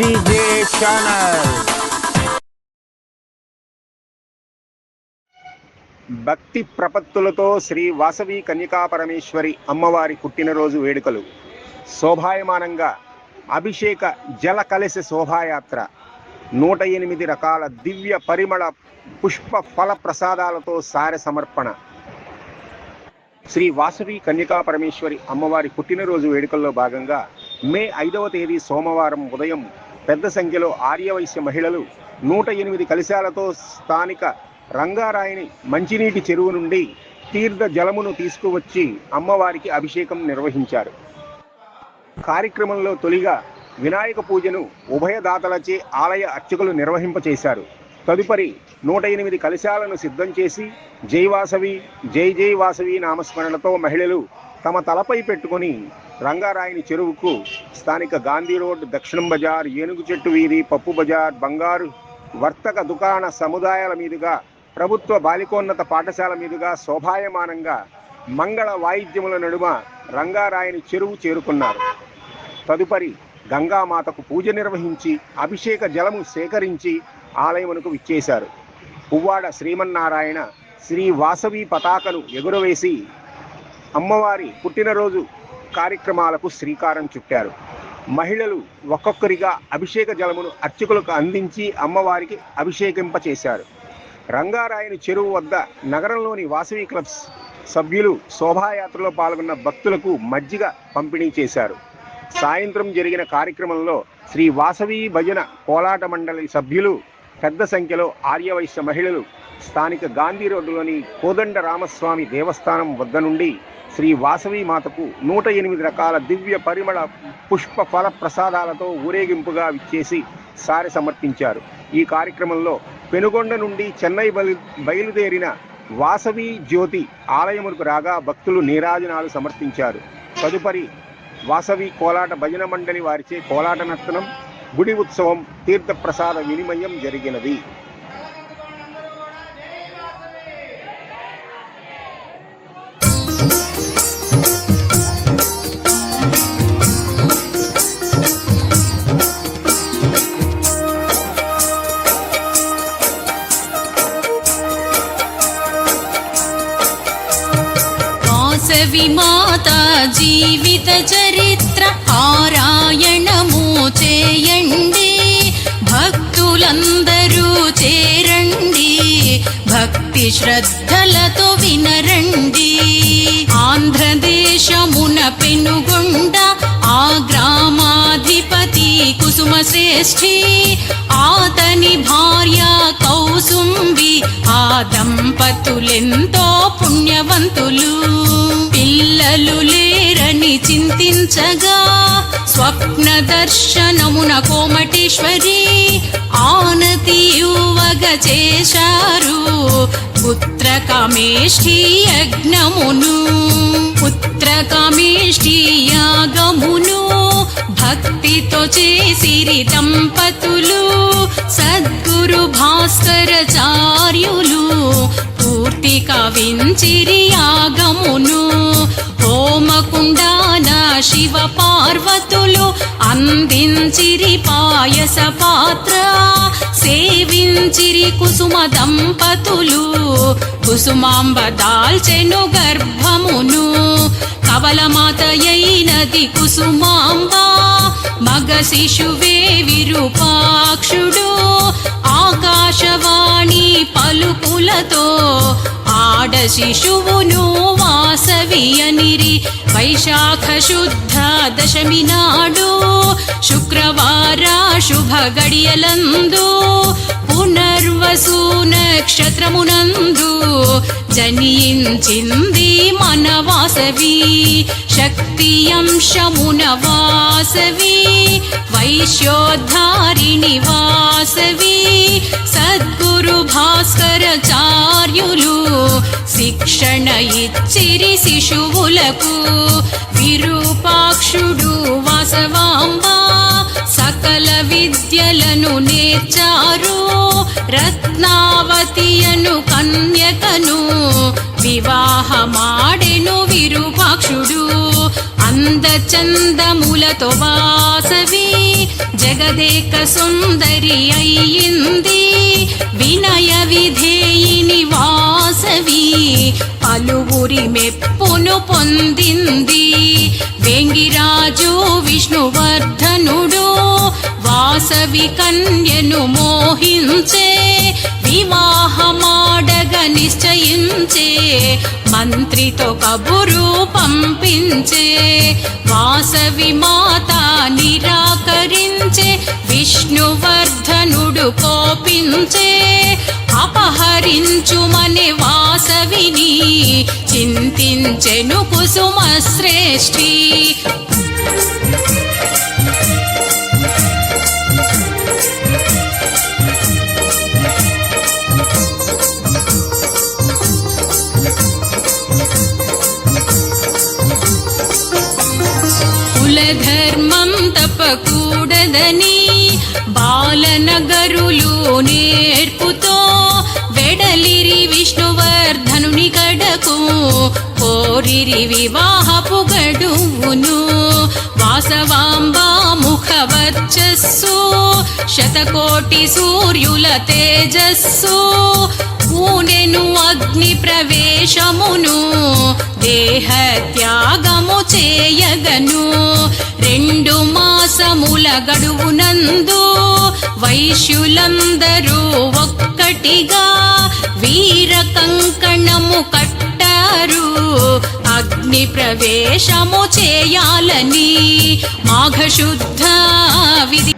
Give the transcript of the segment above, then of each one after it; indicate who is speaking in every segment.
Speaker 1: GJ channel భక్తి ప్రపత్తులతో శ్రీ వాసవి కన్యకా పరమేశ్వరి అమ్మవారి పుట్టినరోజు వేడుకలు. శోభాయమానంగా అభిషేక జల కలశ శోభాయాత్ర. నూట ఎనిమిది రకాల దివ్య పరిమళ పుష్ప ఫల ప్రసాదాలతో సారె సమర్పణ. శ్రీ వాసవి కన్యకా పరమేశ్వరి అమ్మవారి పుట్టినరోజు వేడుకల్లో భాగంగా మే ఐదవ తేదీ సోమవారం ఉదయం పెద్ద సంఖ్యలో ఆర్యవైశ్య మహిళలు నూట ఎనిమిది కలశాలతో స్థానిక రంగారాయిని మంచినీటి చెరువు నుండి తీర్థ జలమును తీసుకువచ్చి అమ్మవారికి అభిషేకం నిర్వహించారు. కార్యక్రమంలో తొలిగా వినాయక పూజను ఉభయదాతలచే ఆలయ అర్చకులు నిర్వహింపచేశారు. తదుపరి నూట ఎనిమిది కలశాలను సిద్ధం చేసి జై వాసవి జై జై వాసవి నామస్మరణతో మహిళలు తమ తలపై పెట్టుకొని రంగారాయని చెరువుకు స్థానిక గాంధీ రోడ్ దక్షిణం బజార్ ఏనుగు చెట్టు వీధి పప్పు బజార్ బంగారు వర్తక దుకాణ సముదాయాల మీదుగా ప్రభుత్వ బాలికోన్నత పాఠశాల మీదుగా శోభాయమానంగా మంగళ వాయిద్యముల నడుమ రంగారాయని చెరువు చేరుకున్నారు. తదుపరి గంగామాతకు పూజ నిర్వహించి అభిషేక జలము సేకరించి ఆలయమునకు విచ్చేశారు. పువ్వాడ శ్రీమన్నారాయణ శ్రీ వాసవి పతాకను ఎగురవేసి అమ్మవారి పుట్టినరోజు కార్యక్రమాలకు శ్రీకారం చుట్టారు. మహిళలు ఒక్కొక్కరిగా అభిషేక జలమును అర్చకులకు అందించి అమ్మవారికి అభిషేకింపచేశారు. రంగారాయని చెరువు వద్ద నగరంలోని వాసవి క్లబ్స్ సభ్యులు శోభాయాత్రలో పాల్గొన్న భక్తులకు మజ్జిగ పంపిణీ చేశారు. సాయంత్రం జరిగిన కార్యక్రమంలో శ్రీ వాసవి భజన కోలాట మండలి సభ్యులు పెద్ద సంఖ్యలో ఆర్యవైశ్య మహిళలు స్థానిక గాంధీ రోడ్డులోని కోదండ రామస్వామి దేవస్థానం వద్ద నుండి శ్రీ వాసవి మాతకు నూట ఎనిమిది రకాల దివ్య పరిమళ పుష్ప ఫల ప్రసాదాలతో ఊరేగింపుగా విచ్చేసి సారి సమర్పించారు. ఈ కార్యక్రమంలో పెనుగొండ నుండి చెన్నై బయలు బయలుదేరిన వాసవి జ్యోతి ఆలయములకు రాగా భక్తులు నీరాజనాలు సమర్పించారు. తదుపరి వాసవి కోలాట భజన మండలి వారిచే కోలాట నర్తనం గుడి ఉత్సవం తీర్థప్రసాద వినిమయం జరిగినది.
Speaker 2: వాసవి మాత జీవిత చరిత్ర పారాయణము చేయండి. భక్తులందరూ చేరండి. భక్తి శ్రద్ధలతో వినరండి. ఆంధ్రదేశమున పెనుగొండ కుసుమ శ్రేష్ఠి ఆతని భార్య కౌసుంబి ఆ దంపతులెంతో పుణ్యవంతులు. పిల్లలు లేరని చింతించగా స్వప్న దర్శనమున కోమటేశ్వరి ఆనతి యువగ చేశారు. పుత్ర కామేష్ఠి యజ్ఞమును పుత్ర కామేష్ఠి యాగమును భక్తితో చేసిరి దంపతులు సద్గురు భాస్కరచార్యులు పూర్తి కవించిరి యాగమును. హోమకుండాన శివ పార్వతులు అందించిరి పాయస పాత్ర. సేవించిరి కుసుమ దంపతులు కుసుమాంబ దాల్చెను గర్భమును. కవలమాతయైనది కుసుమాంబ మగ శిశువే విరూపాక్షుడు. ఆకాశవాణి పలుకులతో ఆడ శిశువును వాసవియనిరి. వైశాఖ శుద్ధ దశమి నాడు శుక్రవార శుభ గడియలందు పునర్వసు నక్షత్రమునందు జనించింది మన వాసవి శక్తి అంశమున వాసవి వైశ్యోద్ధారిణి వాసవి సద్గురు భాస్కరచార్యులు శిక్షణ ఇచ్చిరి శిశువులకు విరూపాక్షుడు వాసవాంబ సకల విద్యలను నేర్చారు. రత్నావతియను కన్యకను వివాహమాడెను విరూపాక్షుడు. అందచందములతో వాసవి జగదేక సుందరి అయ్యింది. వినయ విధేయిని వాసవి పలువురి మెప్పును పొందింది. వేంగిరాజు విష్ణువర్ధనుడు వాసవి కన్యను మోహించే వివాహమాడగ నిశ్చయించే మంత్రితో కబురు పంపించే వాసవి మాత నిరాకరించే విష్ణువర్ధనుడు కోపించే అపహరించుమనే విని చింతించెను కుసుమ శ్రేష్ఠి. కులధర్మం తప్పకూడదని బాలనగరులు నేర్ప కోరిరి వివాహపు గడువును వాసవాంబా ముఖవర్చస్సు శతకోటి సూర్యుల తేజస్సు పూనెను అగ్ని ప్రవేశమును దేహ త్యాగము చేయగను. రెండు మాసముల గడువునందు వైశ్యులందరూ ఒక్కటిగా వీర కంకణము కట్టారు అగ్ని ప్రవేశము చేయాలని మాఘశుద్ధ విధి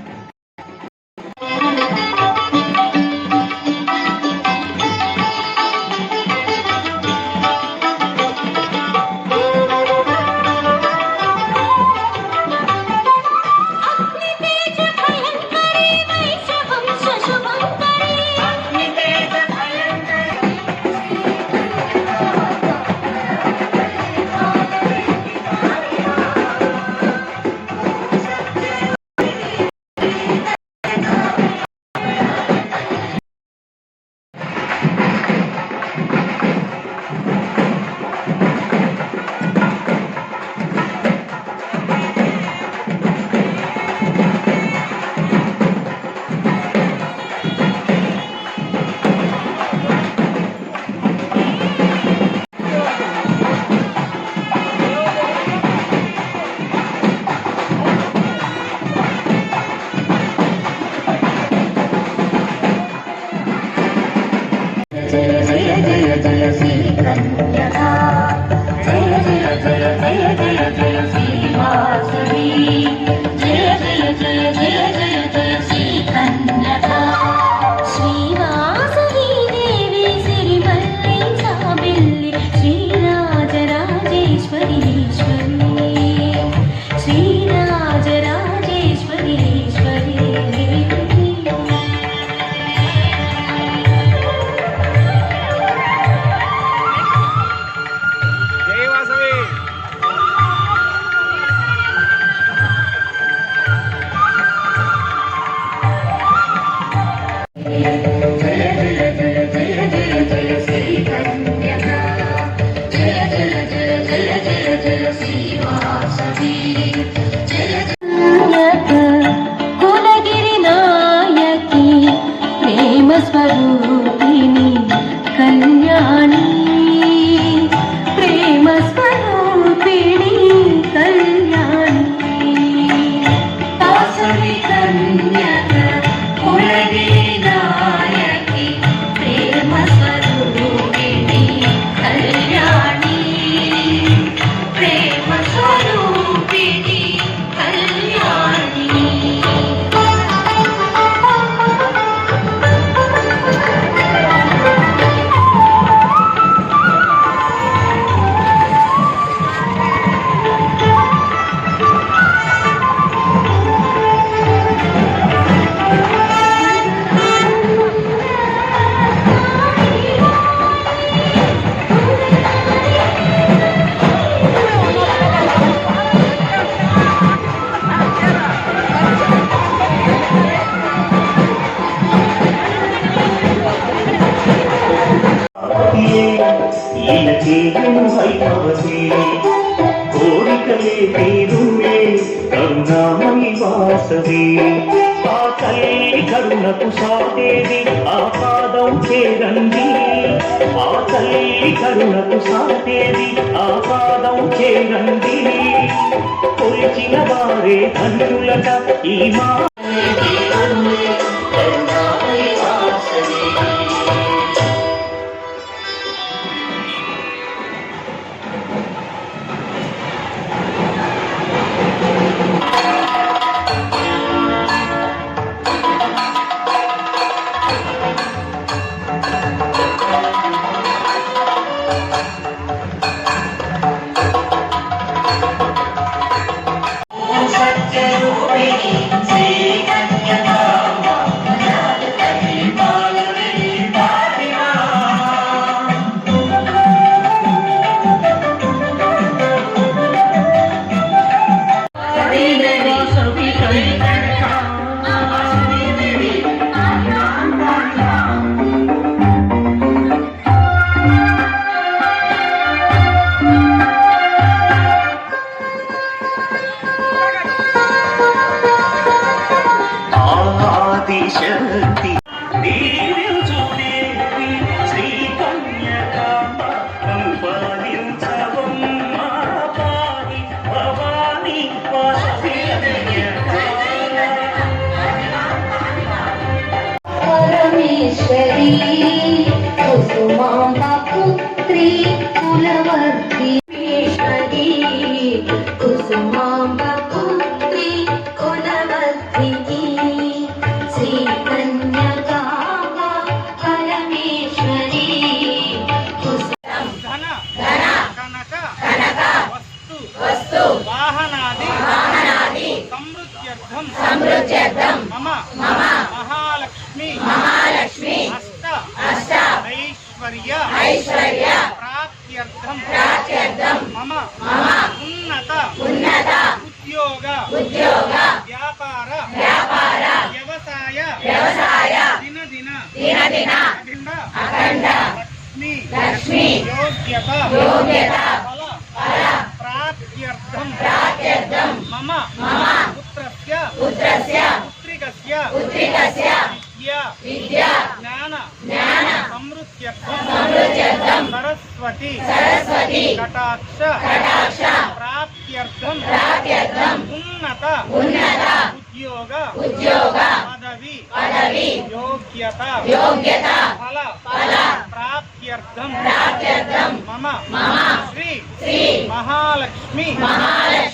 Speaker 3: Let's go. ఆపాదం చేరండి కొలిచిన వారే ధన్యులట ఈ మా
Speaker 4: ఉద్యోగ ఉద్యోగ వ్యాపార వ్యాపార వ్యవసాయ వ్యవసాయ దిన దిన దిన దిన అఖండ అఖండ లక్ష్మి లక్ష్మి యోగ్యత యోగ్యత ఫల ఫల ప్రాప్త్యర్థం ప్రాప్త్యర్థం మమ మమ పుత్రస్య పుత్రస్య పుత్రికస్య పుత్రికస్య విద్యా విద్యా జ్ఞాన జ్ఞాన సమృద్ధ్యర్థం సమృద్ధ్యర్థం సరస్వతి సరస్వతి కటాక్ష ప్రాప్త్యర్థం ప్రాప్త్యర్థం ఉన్నత. ఉన్నత. ఉద్యోగ. ఉద్యోగ. పదవి. పదవి. యోగ్యత. యోగ్యత. ఫల. ఫల. ప్రాప్త్యర్థం. ప్రాప్త్యర్థం. మమ. మమ. శ్రీ. శ్రీ. మహాలక్ష్మి. మహాలక్ష్మి.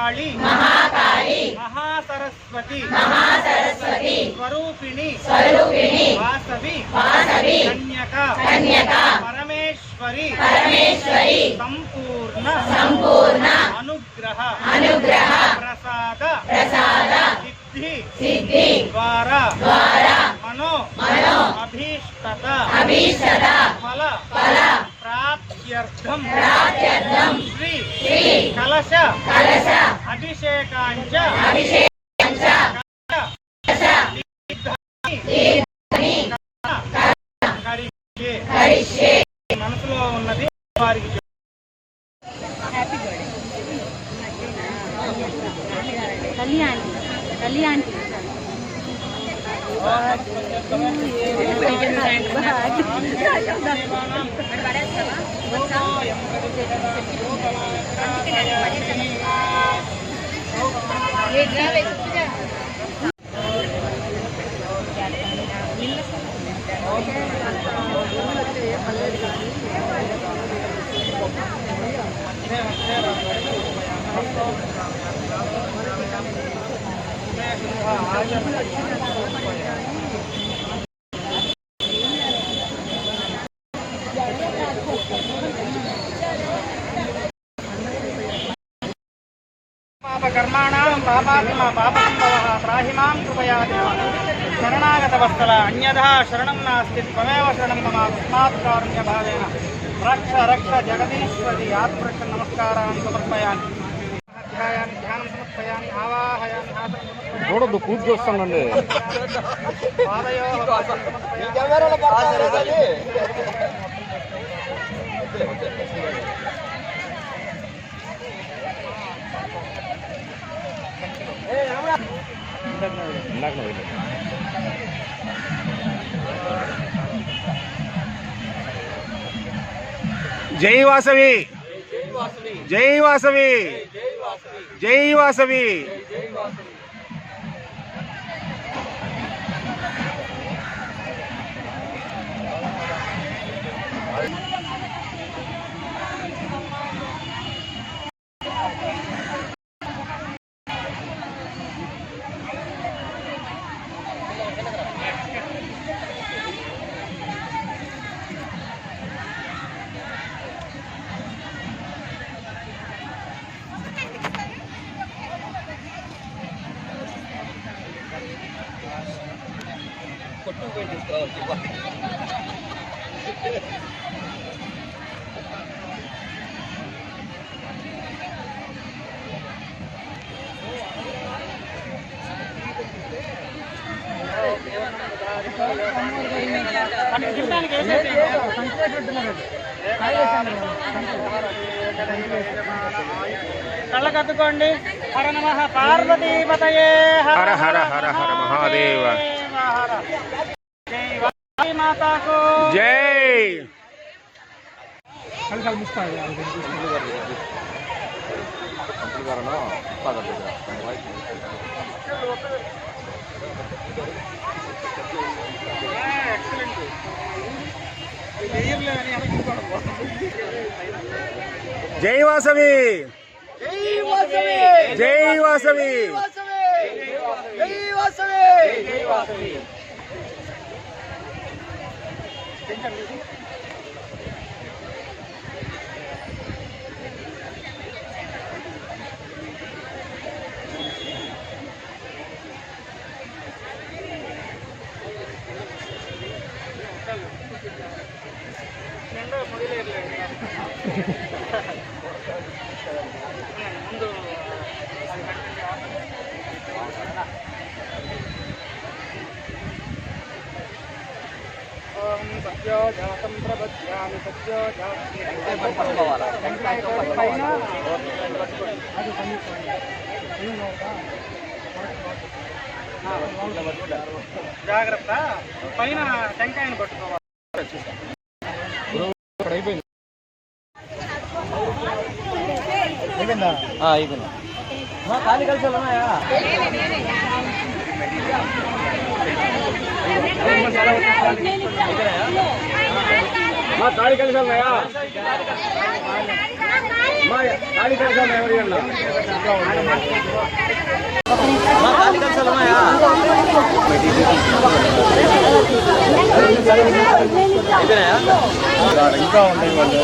Speaker 4: మహాకాళి. మహాకాళి. మహాసరస్వతి. మహాసరస్వతి. స్వరూపిణి. స్వరూపిణి. వాసవి. వాసవి. కన్యక. కన్యక. పరమేశ్వరి. పరమేశ్వరి. సంపూర్ణ. సంపూర్ణ. అనుగ్రహ. అనుగ్రహ. ప్రసాద. ప్రసాద. సిద్ధి. సిద్ధి. ద్వారా. ద్వారా. మనో. మనో. అభీష్టత. అభీష్టత. ఫల. ఫల. ప్రాప్త్యర్థం ప్రాప్త్యర్థం శ్రీ శ్రీ కలశ కలశ అభిషేకాంచ అభిషేకాంచ కలశ పాపకర్మాణం పాపాత్మ పాపసంభవ త్రాహిమాం కృపయా దేవ అన్యథా శరణం నాస్తి త్వమేవ శరణం మమ తస్మాత్ కారుణ్య రక్ష రక్ష జగదీశ్వరి ఆత్మరక్ష నమస్కారాన్ని సమర్పయామి. అధ్యాయాన్ని ధ్యానం సమర్పయామి ఆవాహయామి ఆసనం
Speaker 5: చూడద్దు పూజ చూస్తానండి.
Speaker 1: జై వాసవి. జై వాసవి. జై వాసవి.
Speaker 4: కళ్ళకద్దుకోండి హర నమ. పార్వతీపతయే
Speaker 1: హర హర హర హర మహాదేవ.
Speaker 4: హర. జై. వాసవి. మాతాకు
Speaker 1: జై జై వాసవి. జై వాసవి.
Speaker 4: Gracias. జాగ్రత్త పైన టెంకాయను పట్టుకోవాలి అయిపోయింది అయిపోయిందా అయిపోయిందా ఖాళీ కలిసి ఉన్నాయా ఇక్కడ మా தாடி கழிச்சாமையா మా தாடி கழிச்சாமா ఎవరికన్నా మా தாடி కలిసామయ్యా ఇంకా ఉన్నాయి